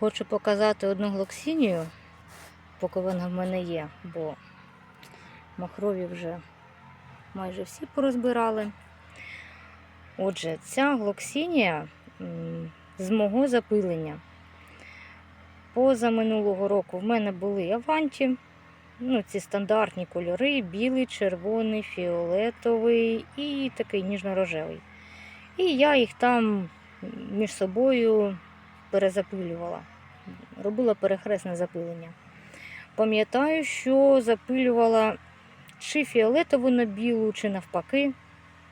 Хочу показати одну глоксінію, поки вона в мене є, бо махрові вже майже всі порозбирали. Отже, ця глоксінія з мого запилення. Поза минулого року в мене були аванті. Ну, ці стандартні кольори: білий, червоний, фіолетовий і такий ніжно-рожевий. І я їх там між собою перезапилювала. Робила перехресне запилення. Пам'ятаю, що запилювала чи фіолетову на білу, чи навпаки.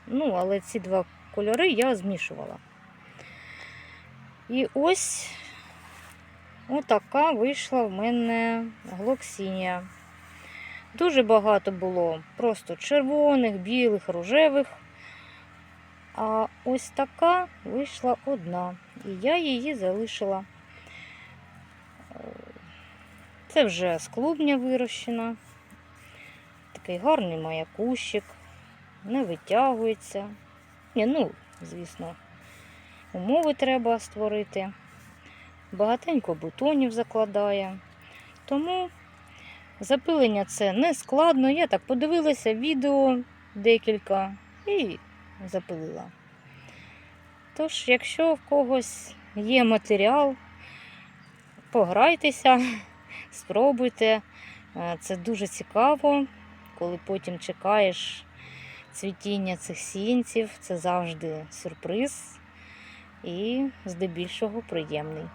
Ну, але ці два кольори я змішувала. І ось отака вийшла в мене глоксінія. Дуже багато було просто червоних, білих, рожевих. А ось така вийшла одна. І я її залишила. Це вже з клубня вирощена. Такий гарний має кущик, не витягується. Ні, ну, звісно, умови треба створити. Багатенько бутонів закладає. Тому запилення це не складно. Я так подивилася відео декілька і запилила. Тож, якщо в когось є матеріал, пограйтеся, спробуйте. Е, Це дуже цікаво, коли потім чекаєш цвітіння цих сінців. Це завжди сюрприз і здебільшого приємний.